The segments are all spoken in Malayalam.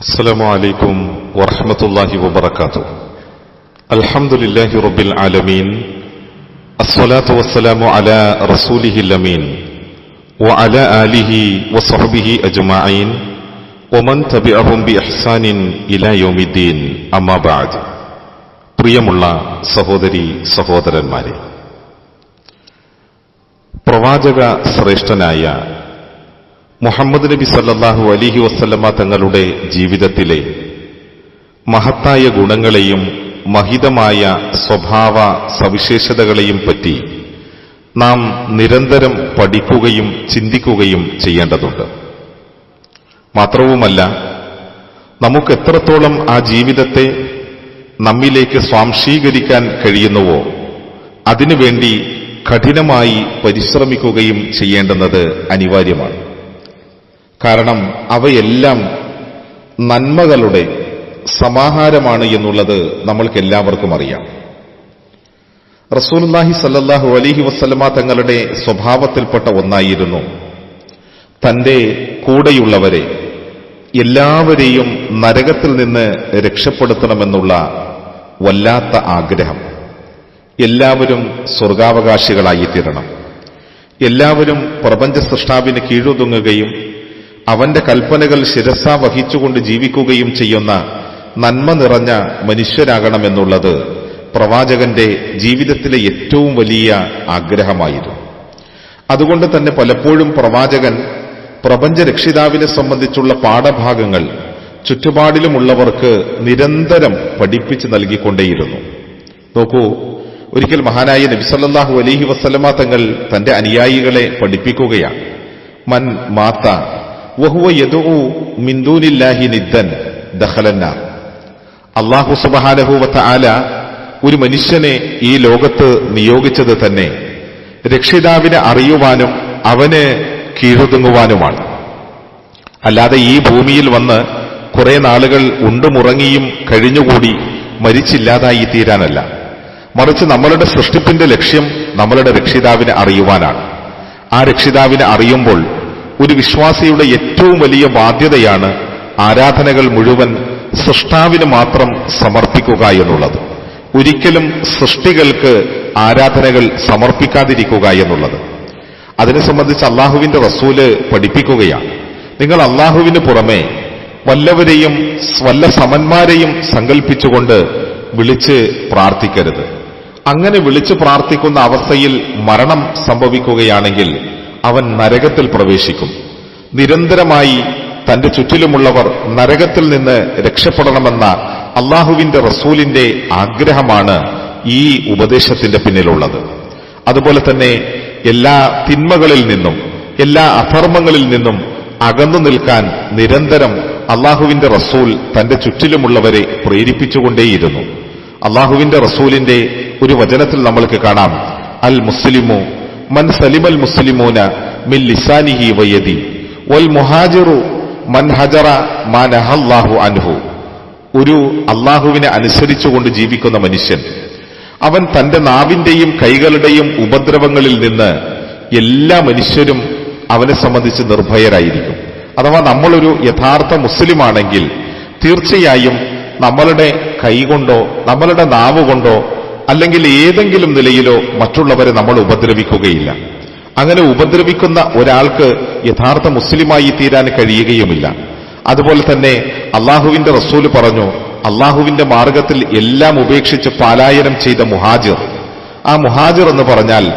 السلام عليكم ورحمة الله وبركاته الحمد لله رب العالمين الصلاة والسلام على رسوله الأمين وعلى آله وصحبه أجمعين ومن تبعهم بإحسان إلى يوم الدين أما بعد പ്രിയമുള്ള സഹോദരി സഹോദരന്മാരെ പ്രവാചക ശ്രേഷ്ഠനായ മുഹമ്മദ് നബി സല്ലാഹു അലിഹി വസ്ല്ലമ്മ തങ്ങളുടെ ജീവിതത്തിലെ മഹത്തായ ഗുണങ്ങളെയും മഹിതമായ സ്വഭാവ സവിശേഷതകളെയും പറ്റി നാം നിരന്തരം പഠിക്കുകയും ചിന്തിക്കുകയും ചെയ്യേണ്ടതുണ്ട്. മാത്രവുമല്ല നമുക്ക് എത്രത്തോളം ആ ജീവിതത്തെ നമ്മിലേക്ക് സ്വാംശീകരിക്കാൻ കഴിയുന്നുവോ അതിനുവേണ്ടി കഠിനമായി പരിശ്രമിക്കുകയും ചെയ്യേണ്ടുന്നത് അനിവാര്യമാണ്. കാരണം അവയെല്ലാം നന്മകളുടെ സമാഹാരമാണ് എന്നുള്ളത് നമ്മൾക്ക് എല്ലാവർക്കും അറിയാം. റസൂൽഹി സല്ലാഹു അലൈഹി വസ്ലമ തങ്ങളുടെ സ്വഭാവത്തിൽപ്പെട്ട ഒന്നായിരുന്നു തന്റെ കൂടെയുള്ളവരെ എല്ലാവരെയും നരകത്തിൽ നിന്ന് രക്ഷപ്പെടുത്തണമെന്നുള്ള വല്ലാത്ത ആഗ്രഹം. എല്ലാവരും സ്വർഗാവകാശികളായിത്തീരണം. എല്ലാവരും പ്രപഞ്ച സൃഷ്ടാവിന് കീഴൊതുങ്ങുകയും അവന്റെ കൽപ്പനകൾ ശിരസ വഹിച്ചുകൊണ്ട് ജീവിക്കുകയും ചെയ്യുന്ന നന്മ നിറഞ്ഞ മനുഷ്യരാകണമെന്നുള്ളത് പ്രവാചകന്റെ ജീവിതത്തിലെ ഏറ്റവും വലിയ ആഗ്രഹമായിരുന്നു. അതുകൊണ്ട് തന്നെ പലപ്പോഴും പ്രവാചകൻ പ്രപഞ്ച രക്ഷിതാവിനെ സംബന്ധിച്ചുള്ള പാഠഭാഗങ്ങൾ ചുറ്റുപാടിലുമുള്ളവർക്ക് നിരന്തരം പഠിപ്പിച്ചു നൽകിക്കൊണ്ടേയിരുന്നു. നോക്കൂ ഒരിക്കൽ മഹാനായ നബിസല്ലാഹു അലഹി വസ്ലമ തങ്ങൾ തന്റെ അനുയായികളെ പഠിപ്പിക്കുകയാണ്. മൻ മാത്ത വഹുവ യദു മിന്ദൂനില്ലാഹി നിദ്ദൻ ദഹലന്ന അള്ളാഹു സുബഹാനഹുവത്ത ആല ഒരു മനുഷ്യനെ ഈ ലോകത്ത് നിയോഗിച്ചത് തന്നെ രക്ഷിതാവിനെ അറിയുവാനും അവന് കീഴൊതുങ്ങുവാനുമാണ്. അല്ലാതെ ഈ ഭൂമിയിൽ വന്ന് കുറെ നാളുകൾ ഉണ്ടുമുറങ്ങിയും കഴിഞ്ഞുകൂടി മരിച്ചില്ലാതായി തീരാനല്ല. മറിച്ച് നമ്മളുടെ സൃഷ്ടിപ്പിന്റെ ലക്ഷ്യം നമ്മളുടെ രക്ഷിതാവിനെ അറിയുവാനാണ്. ആ രക്ഷിതാവിനെ അറിയുമ്പോൾ ഒരു വിശ്വാസിയുടെ ഏറ്റവും വലിയ ബാധ്യതയാണ് ആരാധനകൾ മുഴുവൻ സൃഷ്ടാവിന് മാത്രം സമർപ്പിക്കുക എന്നുള്ളത്. ഒരിക്കലും സൃഷ്ടികൾക്ക് ആരാധനകൾ സമർപ്പിക്കാതിരിക്കുക എന്നുള്ളത്. അതിനെ സംബന്ധിച്ച് അള്ളാഹുവിന്റെ റസൂൽ പഠിപ്പിക്കുകയാണ്. നിങ്ങൾ അള്ളാഹുവിന് പുറമെ വല്ലവരെയും വല്ല സമന്മാരെയും സങ്കല്പിച്ചുകൊണ്ട് വിളിച്ച് പ്രാർത്ഥിക്കരുത്. അങ്ങനെ വിളിച്ച് പ്രാർത്ഥിക്കുന്ന അവസ്ഥയിൽ മരണം സംഭവിക്കുകയാണെങ്കിൽ അവൻ നരകത്തിൽ പ്രവേശിക്കും. നിരന്തരമായി തന്റെ ചുറ്റിലുമുള്ളവർ നരകത്തിൽ നിന്ന് രക്ഷപ്പെടണമെന്ന അള്ളാഹുവിന്റെ റസൂലിന്റെ ആഗ്രഹമാണ് ഈ ഉപദേശത്തിന്റെ പിന്നിലുള്ളത്. അതുപോലെ തന്നെ എല്ലാ തിന്മകളിൽ നിന്നും എല്ലാ അധർമ്മങ്ങളിൽ നിന്നും അകന്നു നിൽക്കാൻ നിരന്തരം അള്ളാഹുവിന്റെ റസൂൽ തന്റെ ചുറ്റിലുമുള്ളവരെ പ്രേരിപ്പിച്ചുകൊണ്ടേയിരുന്നു. അള്ളാഹുവിന്റെ റസൂലിന്റെ ഒരു വചനത്തിൽ നമ്മൾക്ക് കാണാം. അൽ മുസ്ലിമു മൻ സലിമൽ മുസ്ലിമൂന മിൻ ലിസാനിഹി വയതി വൽ മുഹാജിറു മൻ ഹജറ മാ നഹല്ലാഹു അൻഹു. ഒരു അള്ളാഹുവിനെ അനുസരിച്ചുകൊണ്ട് ജീവിക്കുന്ന മനുഷ്യൻ അവൻ തന്റെ നാവിന്റെയും കൈകളുടെയും ഉപദ്രവങ്ങളിൽ നിന്ന് എല്ലാ മനുഷ്യരും അവനെ സംബന്ധിച്ച് നിർഭയരായിരിക്കും. അഥവാ നമ്മളൊരു യഥാർത്ഥ മുസ്ലിമാണെങ്കിൽ തീർച്ചയായും നമ്മളുടെ കൈകൊണ്ടോ നമ്മളുടെ നാവ് കൊണ്ടോ അല്ലെങ്കിൽ ഏതെങ്കിലും നിലയിലോ മറ്റുള്ളവരെ നമ്മൾ ഉപദ്രവിക്കുകയില്ല. അങ്ങനെ ഉപദ്രവിക്കുന്ന ഒരാൾക്ക് യഥാർത്ഥ മുസ്ലിമായി തീരാൻ കഴിയുകയുമില്ല. അതുപോലെ തന്നെ അള്ളാഹുവിന്റെ റസൂൽ പറഞ്ഞു അള്ളാഹുവിന്റെ മാർഗത്തിൽ എല്ലാം ഉപേക്ഷിച്ച് പാലായനം ചെയ്ത മുഹാജിർ. ആ മുഹാജിർ എന്ന് പറഞ്ഞാൽ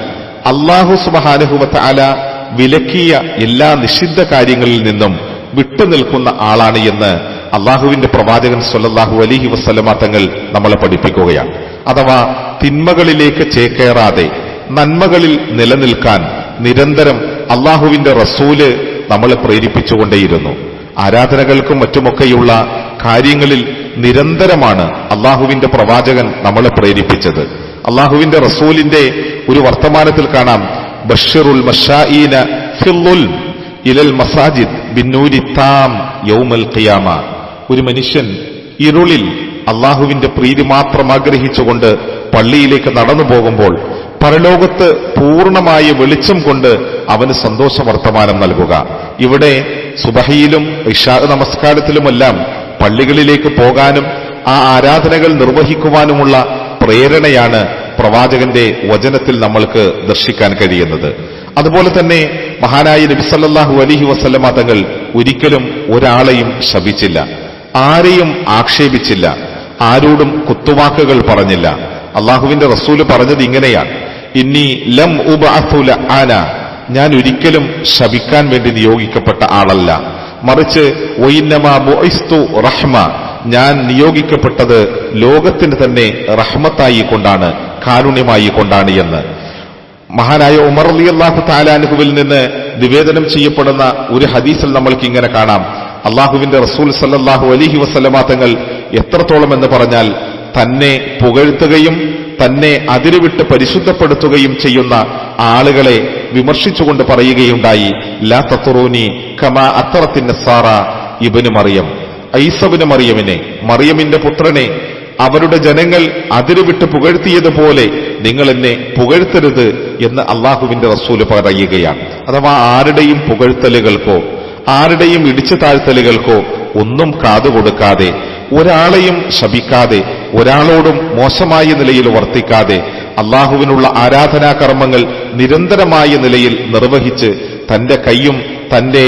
അള്ളാഹു സുബഹാനുഹുവത്ത് അല വിലക്കിയ എല്ലാ നിഷിദ്ധ കാര്യങ്ങളിൽ നിന്നും വിട്ടുനിൽക്കുന്ന ആളാണ് എന്ന് അള്ളാഹുവിന്റെ പ്രവാചകൻ സൊല്ലാഹു അലിഹി വസ്ലമാ തങ്ങൾ നമ്മളെ പഠിപ്പിക്കുകയാണ്. അഥവാ തിന്മകളിലേക്ക് ചേക്കേറാതെ നന്മകളിൽ നിലനിൽക്കാൻ നിരന്തരം അള്ളാഹുവിന്റെ റസൂൽ നമ്മളെ പ്രേരിപ്പിച്ചുകൊണ്ടേയിരുന്നു. ആരാധനകൾക്കും മറ്റുമൊക്കെയുള്ള കാര്യങ്ങളിൽ നിരന്തരമാണ് അള്ളാഹുവിന്റെ പ്രവാചകൻ നമ്മളെ പ്രേരിപ്പിച്ചത്. അള്ളാഹുവിന്റെ റസൂലിന്റെ ഒരു വർത്തമാനത്തിൽ കാണാം. ബഷീറുൽ മഷാഈന ഫില്ലുൽ ഇലൽ മസാജിദ് ബിന്നൂരി താം യൗമൽ ഖിയാമ. ഒരു മനുഷ്യൻ ഇരുളിൽ അള്ളാഹുവിന്റെ പ്രീതി മാത്രം ആഗ്രഹിച്ചുകൊണ്ട് പള്ളിയിലേക്ക് നടന്നു പോകുമ്പോൾ പരലോകത്ത് പൂർണമായ വെളിച്ചം കൊണ്ട് അവന് സന്തോഷ വർത്തമാനം നൽകുക. ഇവിടെ സുബഹയിലും ഇഷാ നമസ്കാരത്തിലുമെല്ലാം പള്ളികളിലേക്ക് പോകാനും ആ ആരാധനകൾ നിർവഹിക്കുവാനുമുള്ള പ്രേരണയാണ് പ്രവാചകന്റെ വചനത്തിൽ നമ്മൾക്ക് ദർശിക്കാൻ കഴിയുന്നത്. അതുപോലെ തന്നെ മഹാനായ നബിസല്ലാഹു അലഹി വസല്ലമ തങ്ങൾ ഒരിക്കലും ഒരാളെയും ശപിച്ചില്ല. ആരെയും ആക്ഷേപിച്ചില്ല. ആരോടും കുത്തുവാക്കുകൾ പറഞ്ഞില്ല. അള്ളാഹുവിന്റെ റസൂൽ പറഞ്ഞത് ഇങ്ങനെയാണ്. ഇനി ലം ഉബഅസുല ആന. ഞാൻ ഒരിക്കലും ശപിക്കാൻ വേണ്ടി നിയോഗിക്കപ്പെട്ട ആളല്ല. മറിച്ച് റഹ്മ. ഞാൻ നിയോഗിക്കപ്പെട്ടത് ലോകത്തിന് തന്നെ റഹ്മത്തായി കൊണ്ടാണ് കാരുണ്യമായി കൊണ്ടാണ് എന്ന്. മഹാനായ ഉമർ അലി അള്ളാഹു താലാനുഹുവിൽ നിന്ന് നിവേദനം ചെയ്യപ്പെടുന്ന ഒരു ഹദീസിൽ നമ്മൾക്ക് ഇങ്ങനെ കാണാം. അള്ളാഹുവിന്റെ റസൂൽ സല്ലാഹു അലിഹി വസ്ലമാ തങ്ങൾ എത്രത്തോളം എന്ന് പറഞ്ഞാൽ തന്നെ പുകഴ്ത്തുകയും തന്നെ അതിരുവിട്ട് പരിശുദ്ധപ്പെടുത്തുകയും ചെയ്യുന്ന ആളുകളെ വിമർശിച്ചുകൊണ്ട് പറയുകയുണ്ടായി ലാ തത്തുറൂനി കമാ അത്തറത്തിന്റെ സാറ ഇബന് മറിയം. ഐസബിന് മറിയമിനെ മറിയമിന്റെ പുത്രനെ അവരുടെ ജനങ്ങൾ അതിരുവിട്ട് പുകഴ്ത്തിയതുപോലെ നിങ്ങൾ എന്നെ പുകഴ്ത്തരുത് എന്ന് അള്ളാഹുവിന്റെ റസൂൽ പറയുകയാണ്. അഥവാ ആരുടെയും പുകഴ്ത്തലുകൾക്കോ ആരുടെയും ഇടിച്ചു താഴ്ത്തലുകൾക്കോ ഒന്നും കാതുകൊടുക്കാതെ ഒരാളെയും ശപിക്കാതെ ഒരാളോടും മോശമായ നിലയിൽ വർത്തിക്കാതെ അള്ളാഹുവിനുള്ള ആരാധനാകർമ്മങ്ങൾ നിരന്തരമായ നിലയിൽ നിർവഹിച്ച് തന്റെ കൈയും തന്റെ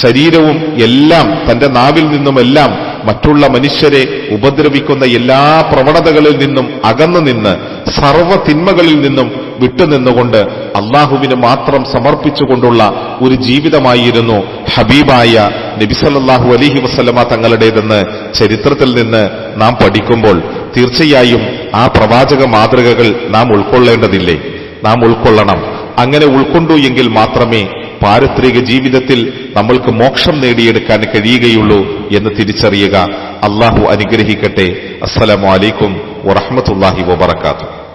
ശരീരവും എല്ലാം തന്റെ നാവിൽ നിന്നുമെല്ലാം മറ്റുള്ള മനുഷ്യരെ ഉപദ്രവിക്കുന്ന എല്ലാ പ്രവണതകളിൽ നിന്നും അകന്നു നിന്ന് സർവ തിന്മകളിൽ നിന്നും വിട്ടുനിന്നുകൊണ്ട് അള്ളാഹുവിന് മാത്രം സമർപ്പിച്ചുകൊണ്ടുള്ള ഒരു ജീവിതമായിരുന്നു ഹബീബായ നബിസല്ലാഹു അലിഹി വസ്ലമ തങ്ങളുടേതെന്ന് ചരിത്രത്തിൽ നിന്ന് നാം പഠിക്കുമ്പോൾ തീർച്ചയായും ആ പ്രവാചക മാതൃകകൾ നാം ഉൾക്കൊള്ളേണ്ടതില്ലേ? നാം ഉൾക്കൊള്ളണം. അങ്ങനെ ഉൾക്കൊണ്ടു എങ്കിൽ മാത്രമേ പാരത്രിക ജീവിതത്തിൽ നമ്മൾക്ക് മോക്ഷം നേടിയെടുക്കാൻ കഴിയുകയുള്ളൂ എന്ന് തിരിച്ചറിയുക. അള്ളാഹു അനുഗ്രഹിക്കട്ടെ. അസ്സലാമലൈക്കും വറഹമത്തല്ലാഹി വബർക്കാത്തു